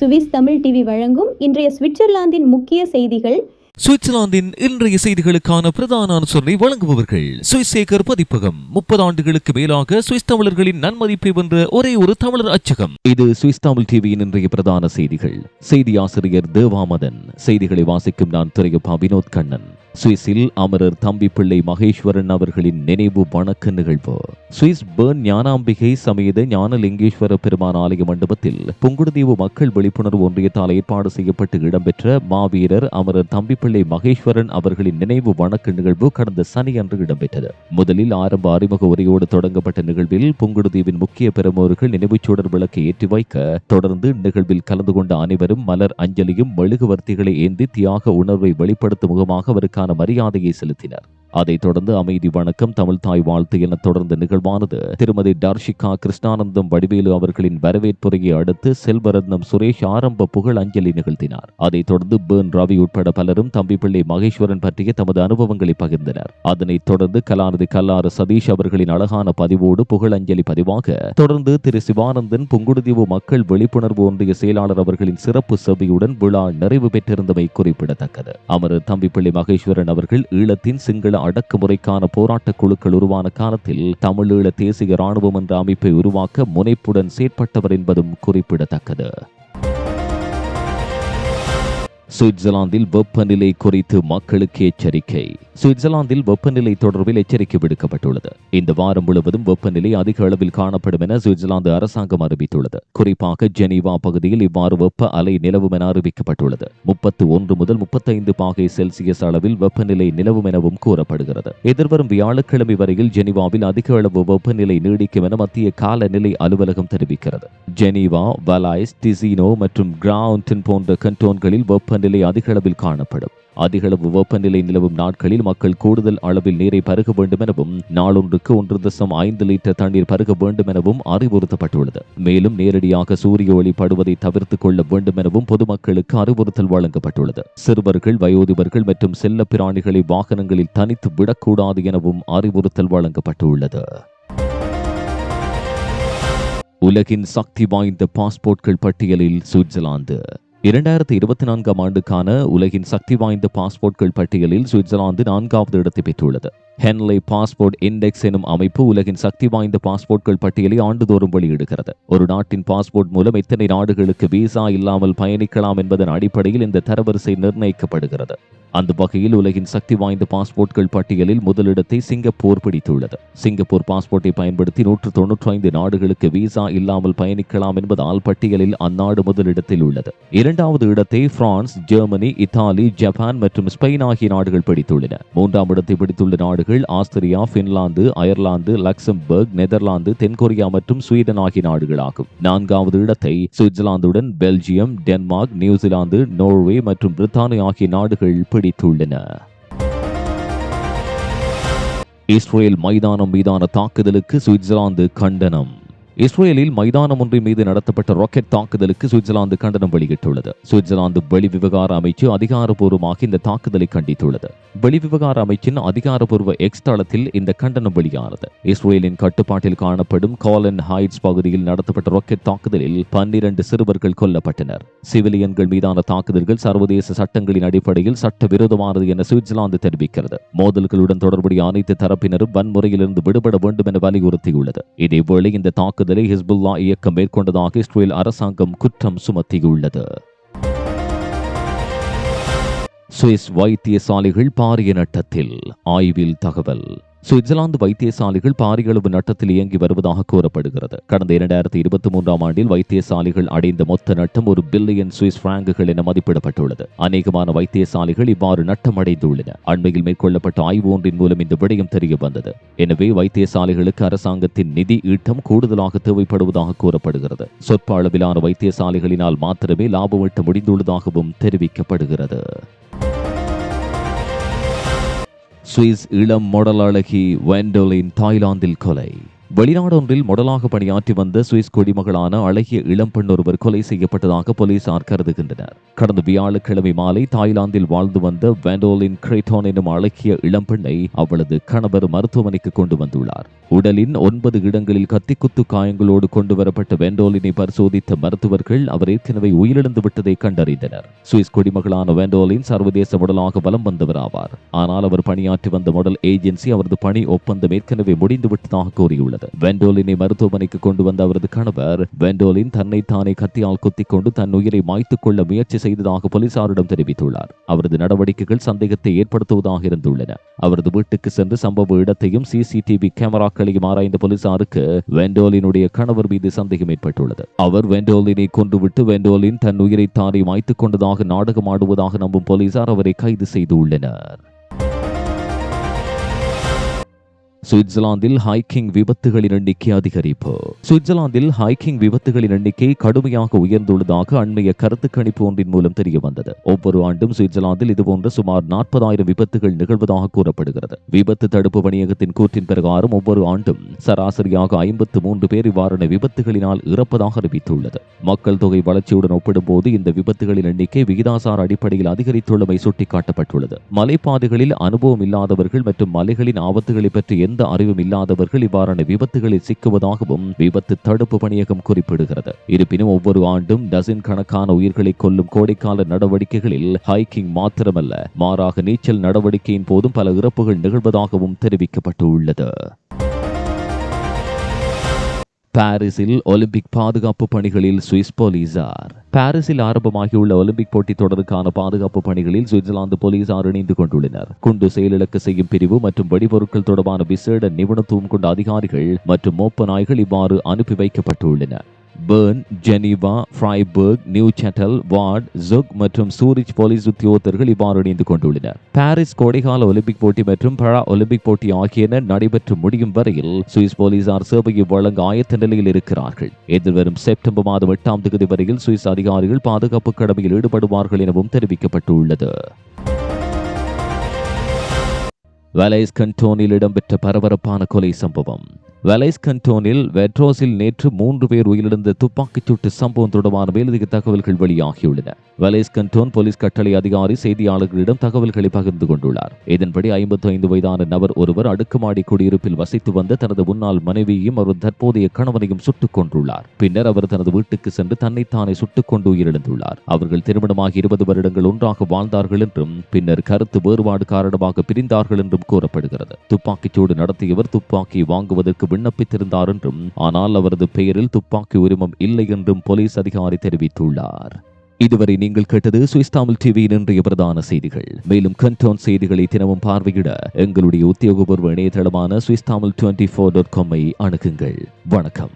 Swiss Tamil TV வழங்கும் இன்றைய சுவிட்சர்லாந்தின் முக்கிய செய்திகள். சுவிட்சர்லாந்தின் இன்றைய செய்திகளுக்கான பிரதான அனுசரணை வழங்குபவர்கள். சுவிஸ் சேகர் பதிப்பகம். முப்பது ஆண்டுகளுக்கு மேலாக சுவிஸ் தமிழர்களின் நன்மதிப்பை வென்ற ஒரே ஒரு தமிழர் அச்சகம். இது சுவிஸ் தமிழ் டிவியின் இன்றைய பிரதான செய்திகள். செய்தி ஆசிரியர் தேவாமதன் செய்திகளை வாசிக்கும் நான் துறையப்பா வினோத் கண்ணன். சுவிஸில் அமரர் தம்பி பிள்ளை மகேஸ்வரன் அவர்களின் நினைவு வணக்க நிகழ்வு. சுவிஸ் பேர்ன் ஞானாம்பிகை சமேத ஞானலிங்கேஸ்வர பெருமான் ஆலய மண்டபத்தில் புங்குடுதீவு மக்கள் விழிப்புணர்வு ஒன்றியத்தால் ஏற்பாடு செய்யப்பட்டு இடம்பெற்ற மாவீரர் அமரர் தம்பி பிள்ளை மகேஸ்வரன் அவர்களின் நினைவு வணக்க நிகழ்வு கடந்த சனியன்று இடம்பெற்றது. முதலில் ஆரம்ப அறிமுக உரையோடு தொடங்கப்பட்ட நிகழ்வில் புங்குடுதீவின் முக்கிய பெருமோர்கள் நினைவுச்சுடர் விளக்கை ஏற்றி வைக்க தொடர்ந்து நிகழ்வில் கலந்து கொண்ட அனைவரும் மலர் அஞ்சலியும் மெழுகுவர்த்திகளை ஏந்தி தியாக உணர்வை வெளிப்படுத்தும் முகமாக அவருக்கு அதற்கான மரியாதையை செலுத்தினர். அதைத் தொடர்ந்து அமைதி வணக்கம் தமிழ் தாய் வாழ்த்து என தொடர்ந்து நிகழ்வானது. திருமதி டார்ஷிகா கிருஷ்ணானந்தம் வடிவேலு அவர்களின் வரவேற்புரையை அடுத்து செல்வரத்னம் சுரேஷ் ஆரம்ப புகழ் அஞ்சலி நிகழ்த்தினார். அதைத் தொடர்ந்து பேர்ன் ரவி உட்பட பலரும் தம்பிப்பிள்ளை மகேஸ்வரன் பற்றிய தமது அனுபவங்களை பகிர்ந்தனர். அதனைத் தொடர்ந்து கலாநிதி கல்லாறு சதீஷ் அவர்களின் அழகான பதிவோடு புகழ் அஞ்சலி பதிவாக தொடர்ந்து திரு சிவானந்தன் புங்குடுதீவு மக்கள் விழிப்புணர்வு ஒன்றிய செயலாளர் அவர்களின் சிறப்பு செவியுடன் விழா நிறைவு பெற்றிருந்தமை குறிப்பிடத்தக்கது. அமரர் தம்பிப்பிள்ளை மகேஸ்வரன் அவர்கள் ஈழத்தின் சிங்கள அடக்குமுறைக்கான போராட்டக் குழுக்கள் உருவான காலத்தில் தமிழீழ தேசிய ராணுவம் என்ற அமைப்பை உருவாக்க முனைப்புடன் செயற்பட்டவர் என்பதும் குறிப்பிடத்தக்கது. சுவிட்சர்லாந்தில் வெப்பநிலை குறித்து மக்களுக்கு எச்சரிக்கை. சுவிட்சர்லாந்தில் வெப்பநிலை தொடர்பில் எச்சரிக்கை விடுக்கப்பட்டுள்ளது. இந்த வாரம் முழுவதும் வெப்பநிலை அதிக அளவில் காணப்படும் என சுவிட்சர்லாந்து அரசாங்கம் அறிவித்துள்ளது. குறிப்பாக ஜெனீவா பகுதியில் இவ்வாறு வெப்ப அலை நிலவும் என அறிவிக்கப்பட்டுள்ளது. முப்பத்து ஒன்று முதல் முப்பத்தைந்து பாகை செல்சியஸ் அளவில் வெப்பநிலை நிலவும் எனவும் கூறப்படுகிறது. எதிர்வரும் வியாழக்கிழமை வரையில் ஜெனீவாவில் அதிக அளவு வெப்பநிலை நீடிக்கும் என மத்திய காலநிலை அலுவலகம் தெரிவிக்கிறது. ஜெனீவா வலாய்ஸ் டிசினோ மற்றும் கிரவுண்டின் போன்ற கண்டோன்களில் வெப்பநிலை அதிக அளவில் காணப்படும். அதிகளவு வெப்பநிலை நிலவும் நாட்களில் மக்கள் கூடுதல் அளவில் நீரை பருக வேண்டும் எனவும் நாளொன்றுக்கு ஒன்று தசம் ஐந்து லிட்டர் தண்ணீர் பருக வேண்டும் எனவும் அறிவுறுத்தப்பட்டுள்ளது. மேலும் நேரடியாக சூரிய ஒளி படுவதை தவிர்த்துக் கொள்ள வேண்டும் எனவும் பொதுமக்களுக்கு அறிவுறுத்தல் வழங்கப்பட்டுள்ளது. சிறுவர்கள் வயோதிபர்கள் மற்றும் செல்ல பிராணிகளை வாகனங்களில் தனித்து விடக்கூடாது எனவும் அறிவுறுத்தல் வழங்கப்பட்டுள்ளது. உலகின் சக்தி வாய்ந்த பாஸ்போர்ட்கள் பட்டியலில் சுவிட்சர்லாந்து. இரண்டாயிரத்தி இருபத்தி நான்காம் ஆண்டுக்கான உலகின் சக்தி வாய்ந்த பாஸ்போர்ட்கள் பட்டியலில் சுவிட்சர்லாந்து நான்காவது இடத்தை பெற்றுள்ளது. ஹென்லே பாஸ்போர்ட் இண்டெக்ஸ் எனும் அமைப்பு உலகின் சக்தி வாய்ந்த பாஸ்போர்ட்கள் பட்டியலை ஆண்டுதோறும் வெளியிடுகிறது. ஒரு நாட்டின் பாஸ்போர்ட் மூலம் எத்தனை நாடுகளுக்கு விசா இல்லாமல் பயணிக்கலாம் என்பதன் அடிப்படையில் இந்த தரவரிசை நிர்ணயிக்கப்படுகிறது. அந்த வகையில் உலகின் சக்தி வாய்ந்த பாஸ்போர்ட்கள் பட்டியலில் முதலிடத்தை சிங்கப்பூர் பிடித்துள்ளது. சிங்கப்பூர் பாஸ்போர்ட்டை பயன்படுத்தி நூற்று தொன்னூற்றி ஐந்து நாடுகளுக்கு விசா இல்லாமல் பயணிக்கலாம் என்பதால் பட்டியலில் அந்நாடு முதலிடத்தில் உள்ளது. இரண்டாவது இடத்தை பிரான்ஸ் ஜெர்மனி இத்தாலி ஜப்பான் மற்றும் ஸ்பெயின் ஆகிய நாடுகள் பிடித்துள்ளன. மூன்றாம் இடத்தை பிடித்துள்ள நாடுகள் Austria Finland Ireland Luxembourg Netherlands தென்கொரியா மற்றும் ஸ்வீடன் ஆகிய நாடுகளாகும். நான்காவது இடத்தை சுவிட்சர்லாந்துடன் Belgium Denmark New Zealand Norway மற்றும் பிரித்தானியா ஆகிய நாடுகள் பிடித்துள்ளன இஸ்ரேல் மைதானம் மீதான தாக்குதலுக்கு சுவிட்சர்லாந்து கண்டனம். இஸ்ரேலில் மைதானம் ஒன்றின் மீது நடத்தப்பட்ட ராக்கெட் தாக்குதலுக்கு சுவிட்சர்லாந்து கண்டனம் வெளியிட்டுள்ளது. சுவிட்சர்லாந்து வெளிவிவகார அமைச்சு அதிகாரப்பூர்வமாக இந்த தாக்குதலை கண்டித்துள்ளது. வெளிவிவகார அமைச்சின் அதிகாரப்பூர்வ எக்ஸ் தளத்தில் இந்த கண்டனம் வெளியானது. இஸ்ரேலின் கட்டுப்பாட்டில் காணப்படும் காலன் ஹைட்ஸ் பகுதியில் நடத்தப்பட்ட ராக்கெட் தாக்குதலில் பன்னிரண்டு சிறுவர்கள் கொல்லப்பட்டனர். சிவிலியன்கள் மீதான தாக்குதல்கள் சர்வதேச சட்டங்களின் அடிப்படையில் சட்டவிரோதமானது என சுவிட்சர்லாந்து தெரிவிக்கிறது. மோதல்களுடன் தொடர்புடைய அனைத்து தரப்பினரும் வன்முறையிலிருந்து விடுபட வேண்டும் என வலியுறுத்தியுள்ளது. இதேவேளை இந்த தாக்குதல் ஹிஸ்புல்லா இயக்கம் மேற்கொண்டதாக இஸ்ரேல் அரசாங்கம் குற்றம் சுமத்தியுள்ளது. சுவிஸ் வைத்தியசாலைகள் பாரிய நட்டத்தில். ஆய்வில் தகவல். சுவிட்சர்லாந்து வைத்தியசாலைகள் பாரிய அளவு நட்டத்தில் இயங்கி வருவதாக கூறப்படுகிறது. கடந்த இரண்டாயிரத்தி இருபத்தி மூன்றாம் ஆண்டில் வைத்தியசாலைகள் அடைந்த மொத்த நட்டம் ஒரு பில்லியன் சுவிஸ் பிராங்குகள் என மதிப்பிடப்பட்டுள்ளது. அநேகமான வைத்தியசாலைகள் இவ்வாறு நட்டம் அடைந்துள்ளன அண்மையில் மேற்கொள்ளப்பட்ட ஆய்வு ஒன்றின் மூலம் இந்த விடயம் தெரிய வந்தது எனவே வைத்தியசாலைகளுக்கு அரசாங்கத்தின் நிதி ஈட்டம் கூடுதலாக தேவைப்படுவதாக கூறப்படுகிறது. சொற்ப அளவிலான வைத்தியசாலைகளினால் மாத்திரமே லாபம் ஈட்ட முடிந்துள்ளதாகவும் தெரிவிக்கப்படுகிறது. சுவிஸ் இளம் மாடல் அழகி வெண்டோலின் தாய்லாந்தில் கொலை. வெளிநாடு ஒன்றில் மொடலாக பணியாற்றி வந்த சுவிஸ் குடிமகளான அழகிய இளம்பெண் ஒருவர் கொலை செய்யப்பட்டதாக போலீசார் கருதுகின்றனர். கடந்த வியாழக்கிழமை மாலை தாய்லாந்தில் வாழ்ந்து வந்த வேண்டோலின் கிரேட்டோன் எனும் அழகிய இளம்பெண்ணை அவளது கணவர் மருத்துவமனைக்கு கொண்டு வந்துள்ளார். உடலின் ஒன்பது இடங்களில் கத்திக்குத்து காயங்களோடு கொண்டு வரப்பட்ட வேண்டோலினை பரிசோதித்த மருத்துவர்கள் அவர் ஏற்கனவே உயிரிழந்து விட்டதை கண்டறிந்தனர். சுவிஸ் குடிமகளான வேண்டோலின் சர்வதேச மொடலாக வலம் வந்தவர் ஆவார் ஆனால் அவர் பணியாற்றி வந்த மொடல் ஏஜென்சி அவரது பணி ஒப்பந்தம் ஏற்கனவே முடிந்து விட்டதாக கூறியுள்ளது வெண்டோலினை மருத்துவமனைக்கு கொண்டு வந்த அவரது கணவர் வெண்டோலின் தன்னை தானே கத்தியால் குத்திக் கொண்டு தன் உயிரை மாய்த்துக் கொள்ள முயற்சி செய்ததாக போலீசாரிடம் தெரிவித்துள்ளார். அவரது நடவடிக்கைகள் சந்தேகத்தை ஏற்படுத்துவதாக இருந்துள்ளன. அவரது வீட்டுக்கு சென்று சம்பவ இடத்தையும் சிசிடிவி கேமராக்களையும் ஆராய்ந்த போலீசாருக்கு வெண்டோலினுடைய கணவர் மீது சந்தேகம் ஏற்பட்டுள்ளது. அவர் வெண்டோலினை கொன்றுவிட்டு வெண்டோலின் தன் உயிரை தானே மாய்த்துக் கொண்டதாக நாடகம் ஆடுவதாக நம்பும் போலீசார் அவரை கைது செய்துள்ளனர். சுவிட்சர்லாந்தில் ஹைக்கிங் விபத்துகளின் எண்ணிக்கை அதிகரிப்பு. சுவிட்சர்லாந்தில் ஹைக்கிங் விபத்துகளின் எண்ணிக்கை கடுமையாக உயர்ந்துள்ளதாக அண்மைய கருத்து கணிப்பு ஒன்றின் மூலம் தெரியவந்தது. ஒவ்வொரு ஆண்டும் சுவிட்சர்லாந்தில் இதுபோன்ற சுமார் நாற்பதாயிரம் விபத்துகள் நிகழ்வதாக கூறப்படுகிறது. விபத்து தடுப்பு பணியகத்தின் கூற்றின் பிரகாரம் ஒவ்வொரு ஆண்டும் சராசரியாக ஐம்பத்து மூன்று பேர் இவ்வாறான விபத்துகளினால் இறப்பதாக அறிவித்துள்ளது. மக்கள் தொகை வளர்ச்சியுடன் ஒப்பிடும்போது இந்த விபத்துகளின் எண்ணிக்கை விகிதாசார அடிப்படையில் அதிகரித்துள்ளமை சுட்டிக்காட்டப்பட்டுள்ளது. மலைப்பாதைகளில் அனுபவம் இல்லாதவர்கள் மற்றும் மலைகளின் ஆபத்துகளை பற்றி எந்த அறிவும் இல்லாதவர்கள் இவ்வாறான விபத்துகளில் சிக்குவதாகவும் விபத்து தடுப்பு பணியகம் குறிப்பிடுகிறது. இருப்பினும் ஒவ்வொரு ஆண்டும் டசின் கணக்கான உயிர்களை கொல்லும் கோடைக்கால நடவடிக்கைகளில் ஹைக்கிங் மாத்திரமல்ல மாறாக நீச்சல் நடவடிக்கையின் போதும் பல இறப்புகள் நிகழ்வதாகவும் தெரிவிக்கப்பட்டுள்ளது. பாரிஸில் ஒலிம்பிக் பாதுகாப்பு பணிகளில் சுவிஸ் போலீசார். பாரிஸில் ஆரம்பமாகியுள்ள ஒலிம்பிக் போட்டித் தொடருக்கான பாதுகாப்பு பணிகளில் சுவிட்சர்லாந்து போலீசார் இணைந்து கொண்டுள்ளனர். குண்டு செயலிழக்க செய்யும் பிரிவு மற்றும் வெடிபொருட்கள் தொடர்பான விசேட நிபுணத்துவம் கொண்ட அதிகாரிகள் மற்றும் மோப்ப நாய்கள் இவ்வாறு அனுப்பி வைக்கப்பட்டுள்ளன. Bern Geneva Fribourg Neuchatel Vaud Zug மற்றும் சூரிச் போலீஸ் உத்தியோகத்தர்கள் இவ்வாறு இணைந்து கொண்டுள்ளனர். பாரிஸ் கோடைகால ஒலிம்பிக் போட்டி மற்றும் பரா ஒலிம்பிக் போட்டி ஆகியன நடைபெற்று முடியும் வரையில் சுவிஸ் போலீசார் சேவையை வழங்க ஆயத்த நிலையில் இருக்கிறார்கள். எதிர்வரும் செப்டம்பர் மாதம் எட்டாம் தேதி வரையில் சுவிஸ் அதிகாரிகள் பாதுகாப்பு கடமையில் ஈடுபடுவார்கள் எனவும் தெரிவிக்கப்பட்டுள்ளது. வலைஸ் கண்டோனில் இடம்பெற்ற பரபரப்பான கொலை சம்பவம். வெலைஸ்கண்டோனில் வெட்ரோஸில் நேற்று மூன்று பேர் உயிரிழந்த துப்பாக்கிச் சூட்டு சம்பவம் தொடர்பான மேலதிக தகவல்கள் வெளியாகியுள்ளன. வெலைஸ்கண்டோன் போலீஸ் கட்டளை அதிகாரி செய்தியாளர்களிடம் தகவல்களை பகிர்ந்து கொண்டுள்ளார். இதன்படி ஐம்பத்தி ஐந்து வயதான நபர் ஒருவர் அடுக்குமாடி குடியிருப்பில் வசித்து வந்த தனது முன்னாள் மனைவியையும் அவர் தற்போதைய கணவனையும் சுட்டுக் கொன்றுள்ளார். பின்னர் அவர் தனது வீட்டுக்கு சென்று தன்னைத்தானே சுட்டுக் கொண்டு உயிரிழந்துள்ளார். அவர்கள் திருமணமாகி இருபது வருடங்கள் ஒன்றாக வாழ்ந்தார்கள் என்றும் பின்னர் கருத்து வேறுபாடு காரணமாக பிரிந்தார்கள் என்றும் கூறப்படுகிறது. துப்பாக்கிச்சூடு நடத்தியவர் துப்பாக்கி வாங்குவதற்கு விண்ணப்பித்திருந்தார் என்றும் ஆனால் அவரது பெயரில் துப்பாக்கி உரிமம் இல்லை என்றும் போலீஸ் அதிகாரி தெரிவித்துள்ளார். இதுவரை நீங்கள் கேட்டது சுவிஸ் தமிழ் டிவியின் இன்றைய பிரதான செய்திகள். மேலும் கண்டோன் செய்திகளை தினமும் பார்வையிட எங்களுடைய உத்தியோகபூர்வ இணையதளமான Swiss Tamil twenty four dot காமை அணுகுங்கள். வணக்கம்.